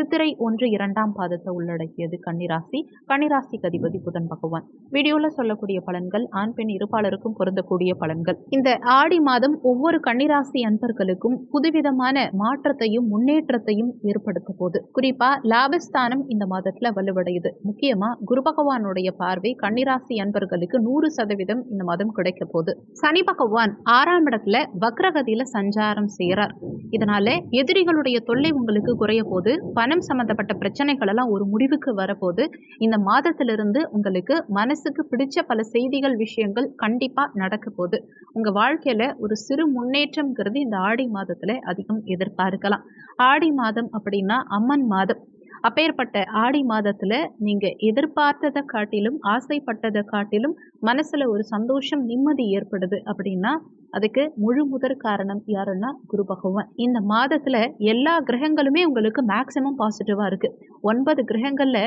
சித்திரை ஒன்று இரண்டாம் பாதத்தை உள்ளடக்கியது கன்னிராசி. கன்னிராசிக்கு அதிபதி புதன் பகவான். வீடியோவில் சொல்லக்கூடிய பலன்கள் ஆண் பெண் இருப்பாளருக்கும் பொருந்தக்கூடிய பலன்கள். இந்த ஆடி மாதம் ஒவ்வொரு கன்னிராசி அன்பர்களுக்கும் புதுவிதமான மாற்றத்தையும் முன்னேற்றத்தையும் ஏற்படுத்த போது குறிப்பா லாபஸ்தானம் இந்த மாதத்துல வலுவடையுது. முக்கியமா குரு பகவானுடைய பார்வை கன்னிராசி அன்பர்களுக்கு நூறு சதவீதம் இந்த மாதம் கிடைக்க போகுது. சனி பகவான் ஆறாம் இடத்துல வக்ரகதியில சஞ்சாரம் செய்யறார் இதனால எதிரிகளுடைய தொல்லை உங்களுக்கு குறைய போது பண பணம் சம்பந்தப்பட்ட பிரச்சனைகள் எல்லாம் ஒரு முடிவுக்கு வரப்போது இந்த மாதத்திலிருந்து உங்களுக்கு மனசுக்கு பிடிச்ச பல செய்திகள் விஷயங்கள் கண்டிப்பா நடக்க போகுது. உங்க வாழ்க்கையில ஒரு சிறு முன்னேற்றம்ங்கிறது இந்த ஆடி மாதத்துல அதிகம் எதிர்பார்க்கலாம். ஆடி மாதம் அப்படின்னா அம்மன் மாதம். அப்பேற்பட்ட ஆடி மாதத்துல நீங்க எதிர்பார்த்ததை காட்டிலும் ஆசைப்பட்டதை காட்டிலும் மனசுல ஒரு சந்தோஷம் நிம்மதி ஏற்படுது அப்படின்னா அதுக்கு முழு முதற் காரணம் யாருன்னா குரு பகவான். இந்த மாதத்துல எல்லா கிரகங்களுமே உங்களுக்கு மேக்சிமம் பாசிட்டிவா இருக்கு. ஒன்பது கிரகங்கள்ல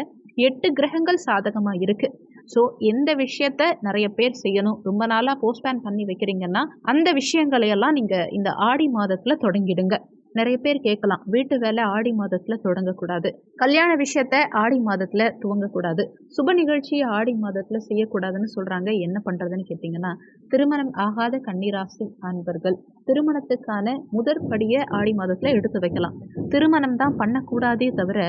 எட்டு கிரகங்கள் சாதகமா இருக்கு. ஸோ எந்த விஷயத்த நிறைய பேர் செய்யணும் ரொம்ப நாளாக போஸ்ட்பேன் பண்ணி வைக்கிறீங்கன்னா அந்த விஷயங்களையெல்லாம் நீங்கள் இந்த ஆடி மாதத்தில் தொடங்கிடுங்க. நிறைய பேர் கேட்கலாம். வீட்டு வேலை ஆடி மாதத்தில் தொடங்கக்கூடாது. கல்யாண விஷயத்த ஆடி மாதத்தில் துவங்கக்கூடாது. சுப நிகழ்ச்சியை ஆடி மாதத்தில் செய்யக்கூடாதுன்னு சொல்கிறாங்க என்ன பண்ணுறதுன்னு கேட்டிங்கன்னா திருமணம் ஆகாத கன்னிராசி அன்பர்கள். திருமணத்துக்கான முதற்படியை ஆடி மாதத்தில் எடுத்து வைக்கலாம். திருமணம் தான் பண்ணக்கூடாதே தவிர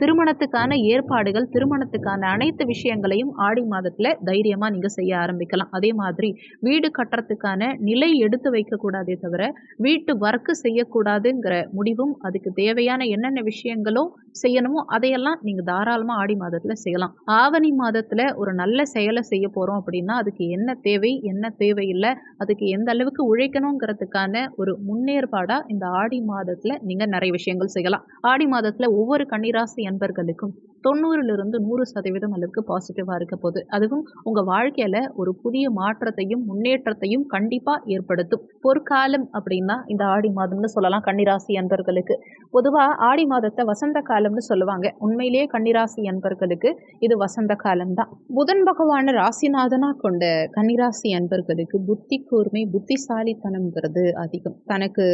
திருமணத்துக்கான ஏற்பாடுகள் திருமணத்துக்கான அனைத்து விஷயங்களையும் ஆடி மாதத்தில் தைரியமாக நீங்கள் செய்ய ஆரம்பிக்கலாம். அதே மாதிரி வீடு கட்டுறதுக்கான நிலை எடுத்து வைக்கக்கூடாதே தவிர வீட்டு ஒர்க்கு செய்யக்கூடாதுங்கிற முடிவும் அதுக்கு தேவையான என்னென்ன விஷயங்களோ செய்யணுமோ அதையெல்லாம் நீங்கள் தாராளமாக ஆடி மாதத்தில் செய்யலாம். ஆவணி மாதத்தில் ஒரு நல்ல செயலை செய்ய போகிறோம் அப்படின்னா அதுக்கு என்ன தேவை என்ன தேவையில்லை அதுக்கு எந்த அளவுக்கு உழைக்கணுங்கிறதுக்கான ஒரு முன்னேற்பாடாக இந்த ஆடி மாதத்தில் நீங்கள் நிறைய விஷயங்கள் செய்யலாம். ஆடி மாதத்தில் ஒவ்வொரு கன்னிராசி அன்பர்களுக்கும் தொண்ணூறுலேருந்து நூறு சதவீதம் அளவுக்கு பாசிட்டிவாக இருக்க போகுது. அதுவும் உங்கள் வாழ்க்கையில் ஒரு புதிய மாற்றத்தையும் முன்னேற்றத்தையும் கண்டிப்பாக ஏற்படுத்தும். பொற்காலம் அப்படின்னா இந்த ஆடி மாதம்னு சொல்லலாம் கன்னிராசி அன்பர்களுக்கு. பொதுவாக ஆடி மாதத்தை வசந்த காலம்னு சொல்லுவாங்க. உண்மையிலேயே கன்னிராசி அன்பர்களுக்கு இது வசந்த காலம் தான் புதன் பகவான ராசிநாதனாக கொண்ட கன்னிராசி அன்பர்களுக்கு புத்தி கூர்மை புத்திசாலித்தனம்ங்கிறது அதிகம். தனக்கு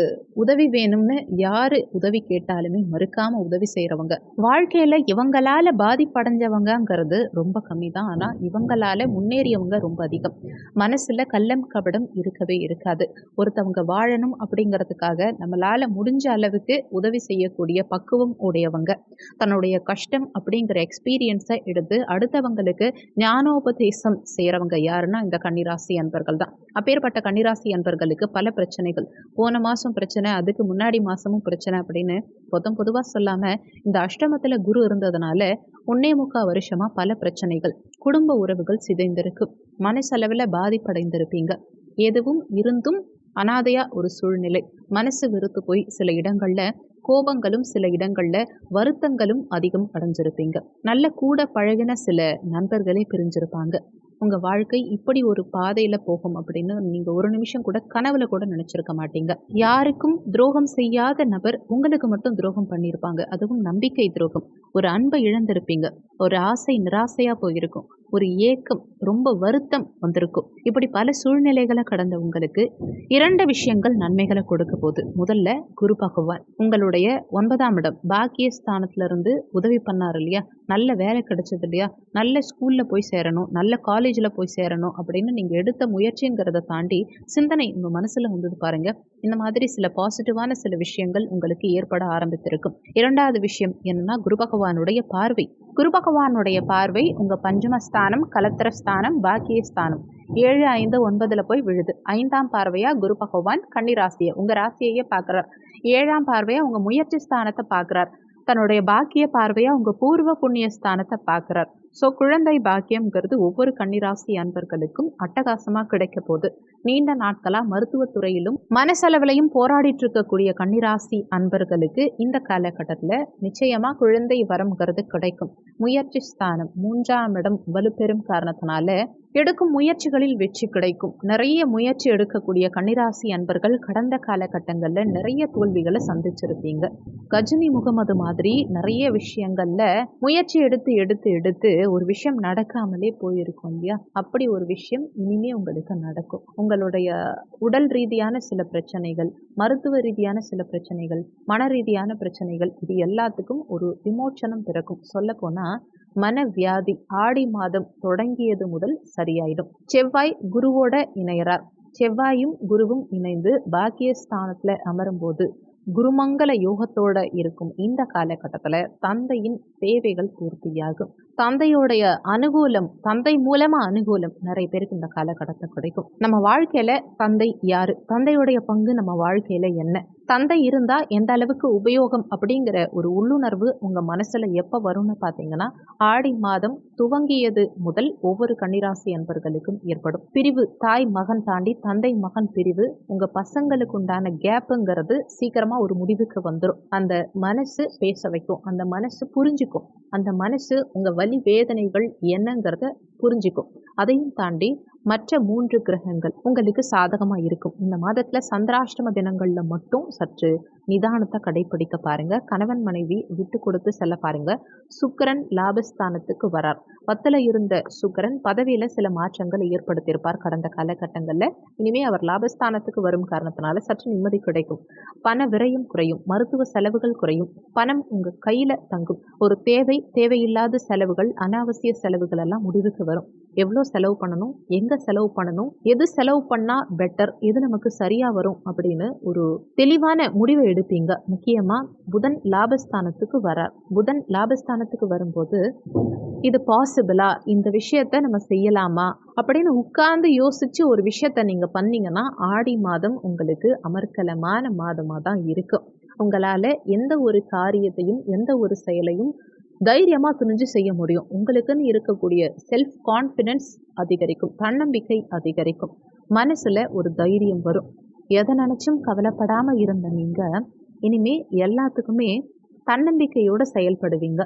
உதவி வேணும்னு யாரு உதவி கேட்டாலுமே மறுக்காம உதவி செய்கிறவங்க வாழ்க்கையில் இவங்களால் பாதிப்படைஞ்சவங்கங்கிறது ரொம்ப கம்மி தான் ஆனால் இவங்களால முன்னேறியவங்க ரொம்ப அதிகம். மனசில் கள்ளம் கபடம் இருக்கவே இருக்காது. ஒருத்தவங்க வாழணும் அப்படிங்கிறதுக்காக நம்மளால் முடிஞ்ச அளவுக்கு உதவி செய்யக்கூடிய பக்குவம் உடையவங்க. தன்னுடைய கஷ்டம் அப்படிங்கிற எக்ஸ்பீரியன்ஸை எடுத்து அடுத்தவங்களுக்கு ஞானோபதேசம் செய்கிறவங்க யாருன்னா இந்த கன்னிராசி அன்பர்கள் தான். அப்பேற்பட்ட கன்னிராசி அன்பர்களுக்கு பல பிரச்சனைகள். போன மாதம் பிரச்சனை அதுக்கு முன்னாடி மாதமும் பிரச்சனை அப்படின்னு பொதம் பொதுவாக சொல்லாமல் இந்த அஷ்டமத்தில் குரு இருந்ததுனால ஒன்னே முக்கால் வருஷமாக பல பிரச்சனைகள் குடும்ப உறவுகள் சிதைந்திருக்கு. மனசளவில் பாதிப்படைந்திருப்பீங்க. எதுவும் இருந்தும் அனாதையா ஒரு சூழ்நிலை. மனசு வெறுத்து போய் சில இடங்கள்ல கோபங்களும் சில இடங்கள்ல வருத்தங்களும் அதிகம் அடைஞ்சிருப்பீங்க. நல்ல கூட பழகின சில நண்பர்களே பிரிஞ்சிருப்பாங்க. உங்க வாழ்க்கை இப்படி ஒரு பாதையில போகும் அப்படின்னு நீங்க ஒரு நிமிஷம் கூட கனவுல கூட நினைச்சிருக்க மாட்டீங்க. யாருக்கும் துரோகம் செய்யாத நபர் உங்களுக்கு மட்டும் துரோகம் பண்ணியிருப்பாங்க அதுவும் நம்பிக்கை துரோகம். ஒரு அன்பை இழந்திருப்பீங்க. ஒரு ஆசை நிராசையா போயிருக்கும். ஒரு ஏக்கம் ரொம்ப வருத்தம் வந்திருக்கும். இப்படி பல சூழ்நிலைகளை கடந்த உங்களுக்கு இரண்டு விஷயங்கள் நன்மைகளை கொடுக்க போகுது. முதல்ல குரு பகவான் உங்களுடைய ஒன்பதாம் இடம் பாக்கிய ஸ்தானத்துல இருந்து உதவி பண்ணார் இல்லையா? நல்ல வேலை கிடைச்சது இல்லையா? நல்ல ஸ்கூல்ல போய் சேரணும் நல்ல காலேஜில் போய் சேரணும் அப்படின்னு நீங்கள் எடுத்த முயற்சிங்கிறத தாண்டி சிந்தனை உங்கள் மனசில் வந்தது பாருங்க. இந்த மாதிரி சில பாசிட்டிவான சில விஷயங்கள் உங்களுக்கு ஏற்பட ஆரம்பித்திருக்கும். இரண்டாவது விஷயம் என்னன்னா குரு பகவானுடைய பார்வை. குரு பகவானுடைய பார்வை உங்கள் பஞ்சமஸ்தானம் கலத்திரஸ்தானம் பாக்கியஸ்தானம். ஏழு ஐந்து ஒன்பதுல போய் விழுது. ஐந்தாம் பார்வையா குரு பகவான் கன்னி ராசியை உங்க ராசியையே பார்க்குறார். ஏழாம் பார்வையா உங்க முயற்சி ஸ்தானத்தை பார்க்குறார். தன்னுடைய பாக்கிய பார்வையா உங்க பூர்வ புண்ணிய ஸ்தானத்தை பார்க்குறார். ஸோ குழந்தை பாக்கியம்ங்கிறது ஒவ்வொரு கன்னிராசி அன்பர்களுக்கும் அட்டகாசமாக கிடைக்க போகுது. நீண்ட நாட்களாக மருத்துவத்துறையிலும் மனசளவிலையும் போராடிட்டு இருக்கக்கூடிய கன்னிராசி அன்பர்களுக்கு இந்த காலகட்டத்தில் நிச்சயமாக குழந்தை வரம்ங்கிறது கிடைக்கும். முயற்சி ஸ்தானம் மூன்றாம் இடம் வலுப்பெறும் காரணத்தினால எடுக்கும் முயற்சிகளில் வெற்றி கிடைக்கும். நிறைய முயற்சி எடுக்கக்கூடிய கன்னிராசி அன்பர்கள் கடந்த காலகட்டங்களில் நிறைய தோல்விகளை சந்திச்சிருப்பீங்க. கஜினி முகமது மாதிரி நிறைய விஷயங்கள்ல முயற்சி எடுத்து எடுத்து எடுத்து ஒரு விஷயம் நடக்காமலே போயிருக்கும் இல்லையா? அப்படி ஒரு விஷயம் இனிமே உங்களுக்கு நடக்கும். உங்களுடைய உடல் ரீதியான சில பிரச்சனைகள் மருத்துவ ரீதியான சில பிரச்சனைகள் மன ரீதியான பிரச்சனைகள் இது எல்லாத்துக்கும் ஒரு விமோச்சனம் பிறக்கும். சொல்ல போனா மனவியாதி ஆடி மாதம் தொடங்கியது முதல் சரியாயிடும். செவ்வாய் குருவோட இணையறார். செவ்வாயும் குருவும் இணைந்து பாக்கியஸ்தானத்தில் அமரும்போது குருமங்கல யோகத்தோட இருக்கும் இந்த காலகட்டத்தில் தந்தையின் தேவைகள் பூர்த்தியாகும். தந்தையோடைய அனுகூலம் தந்தை மூலமா அனுகூலம் நிறைய பேருக்கு இந்த காலகட்டத்தில் கிடைக்கும். நம்ம வாழ்க்கையில தந்தை யாரு? தந்தையுடைய பங்கு நம்ம வாழ்க்கையில என்ன? தந்தை இருந்தால் எந்த அளவுக்கு உபயோகம் அப்படிங்கிற ஒரு உள்ளுணர்வு உங்கள் மனசில் எப்போ வரும்னு பார்த்தீங்கன்னா ஆடி மாதம் துவங்கியது முதல் ஒவ்வொரு கன்னிராசி அன்பர்களுக்கும் ஏற்படும் பிரிவு. தாய் மகன் தாண்டி தந்தை மகன் பிரிவு. உங்கள் பசங்களுக்கு உண்டான கேப்புங்கிறது சீக்கிரமாக ஒரு முடிவுக்கு வந்துடும் அந்த மனசு பேச வைக்கும். அந்த மனசு புரிஞ்சுக்கும். அந்த மனசு உங்கள் வலி வேதனைகள் என்னங்கிறத புரிஞ்சுக்கும். அதையும் தாண்டி மற்ற மூன்று கிரகங்கள் உங்களுக்கு சாதகமாக இருக்கும். இந்த மாதத்தில் சந்திராஷ்டம தினங்களில் மட்டும் சற்று நிதானத்தை கடைபிடிக்க பாருங்க. கணவன் மனைவி விட்டு கொடுத்து செல்ல பாருங்க. சுக்கரன் லாபஸ்தானத்துக்கு வரார். பத்தில் இருந்த சுக்கரன் பதவியில் சில மாற்றங்களை ஏற்படுத்தியிருப்பார் கடந்த காலகட்டங்களில். இனிமே அவர் லாபஸ்தானத்துக்கு வரும் காரணத்தினால சற்று நிம்மதி கிடைக்கும். பண விரயம் குறையும். மருத்துவ செலவுகள் குறையும். பணம் உங்கள் கையில் தங்கும். ஒரு தேவை தேவையில்லாத செலவுகள் அனாவசிய செலவுகள் எல்லாம் முடிவுக்கு வரும். எவ்வளோ செலவு பண்ணணும் எங்கே செலவு பண்ணணும் எது செலவு பண்ணால் பெட்டர் எது நமக்கு சரியாக வரும் அப்படின்னு ஒரு தெளிவான முடிவை எடுப்பீங்க. முக்கியமாக புதன் லாபஸ்தானத்துக்கு வர புதன் லாபஸ்தானத்துக்கு வரும்போது இது பாசிபிளா இந்த விஷயத்த நம்ம செய்யலாமா அப்படின்னு உட்கார்ந்து யோசிச்சு ஒரு விஷயத்த நீங்கள் பண்ணீங்கன்னா ஆடி மாதம் உங்களுக்கு அமர்க்கலமான மாதமாக தான் இருக்கும் உங்களால் எந்த ஒரு காரியத்தையும் எந்த ஒரு செயலையும் தைரியமாக துணிஞ்சு செய்ய முடியும். உங்களுக்குன்னு இருக்கக்கூடிய செல்ஃப் கான்ஃபிடென்ஸ் அதிகரிக்கும். தன்னம்பிக்கை அதிகரிக்கும். மனசில் ஒரு தைரியம் வரும். எதை நினச்சும் கவலைப்படாமல் இருந்த நீங்கள் இனிமே எல்லாத்துக்குமே தன்னம்பிக்கையோடு செயல்படுவீங்க.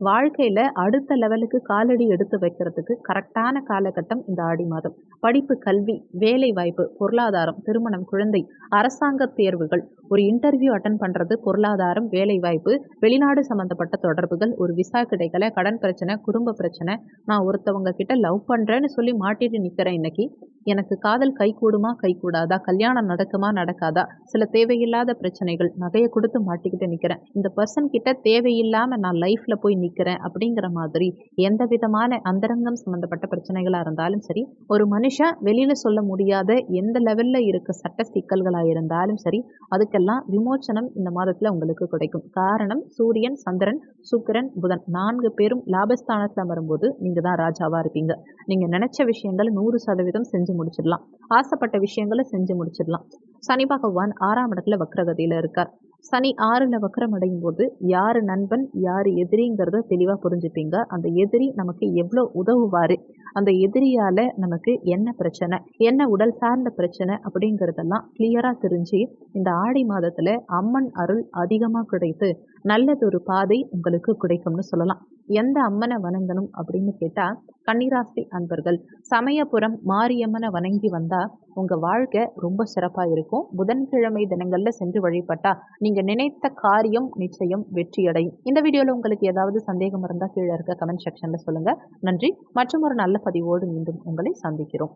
வாழ்க்கையில் அடுத்த லெவலுக்கு காலடி எடுத்து வைக்கிறதுக்கு கரெக்டான காலகட்டம் இந்த ஆடி மாதம். படிப்பு கல்வி வேலை வாய்ப்பு பொருளாதாரம் திருமணம் குழந்தை அரசாங்க தேர்வுகள் ஒரு இன்டர்வியூ அட்டன் பண்ணுறது பொருளாதாரம் வேலைவாய்ப்பு வெளிநாடு சம்மந்தப்பட்ட தொடர்புகள் ஒரு விசா கிடைக்கல கடன் பிரச்சனை குடும்ப பிரச்சனை நான் ஒருத்தவங்க கிட்ட லவ் பண்ணுறேன்னு சொல்லி மாட்டிட்டு நிற்கிறேன் இன்னைக்கு. எனக்கு காதல் கை கூடுமா கை கூடாதா? கல்யாணம் நடக்குமா நடக்காதா? சில தேவையில்லாத பிரச்சனைகள் நகையை கொடுத்து மாட்டிக்கிட்டு நிற்கிறேன் இந்த பர்சன் கிட்ட தேவையில்லாமல் நான் லைஃப்பில் போய் நிற்கிறேன் அப்படிங்கிற மாதிரி எந்த விதமான அந்தரங்கம் சம்மந்தப்பட்ட பிரச்சனைகளாக இருந்தாலும் சரி ஒரு மனுஷன் வெளியில் சொல்ல முடியாத எந்த லெவலில் இருக்க சட்ட சிக்கல்களாக இருந்தாலும் சரி அதுக்கு அதுக்கெல்லாம் விமோச்சனம் இந்த மாதத்தில் உங்களுக்கு கிடைக்கும். காரணம் சூரியன் சந்திரன் சுக்கிரன் புதன். நான்கு பேரும் லாபஸ்தானத்தில் வரும்போது நீங்கள் தான் ராஜாவாக இருப்பீங்க. நீங்கள் நினச்ச விஷயங்கள் நூறு சதவீதம் செஞ்சு முடிச்சிடலாம். ஆசைப்பட்ட விஷயங்களை செஞ்சு முடிச்சிடலாம். சனி பகவான் ஆறாம் இடத்துல வக்ரகதியில் இருக்கார். சனி ஆறில் வக்கரம் அடையும் போது யார் நண்பன் யார் எதிரிங்கிறத தெளிவாக புரிஞ்சுப்பீங்க. அந்த எதிரி நமக்கு எவ்வளோ உதவுவார்? அந்த எதிரியால் நமக்கு என்ன பிரச்சனை? என்ன உடல் சார்ந்த பிரச்சனை? அப்படிங்கிறதெல்லாம் கிளியராக தெரிஞ்சு இந்த ஆடி மாதத்தில் அம்மன் அருள் அதிகமாக கிடைத்து நல்லதொரு பாதை உங்களுக்கு கிடைக்கும்னு சொல்லலாம். எந்த அம்மனை வணங்கணும் அப்படின்னு கேட்டால் கன்னிராசி அன்பர்கள் சமயபுரம் மாரியம்மனை வணங்கி வந்தால் உங்கள் வாழ்க்கை ரொம்ப சிறப்பாக இருக்கும். புதன்கிழமை தினங்களில் சென்று வழிபட்டா நீங்கள் நினைத்த காரியம் நிச்சயம் வெற்றியடையும். இந்த வீடியோவில் உங்களுக்கு ஏதாவது சந்தேகம் இருந்தால் கீழே இருக்க கமெண்ட் செக்ஷனில் சொல்லுங்கள் நன்றி. மற்றும் ஒரு நல்ல பதிவோடு மீண்டும் உங்களை சந்திக்கிறோம்.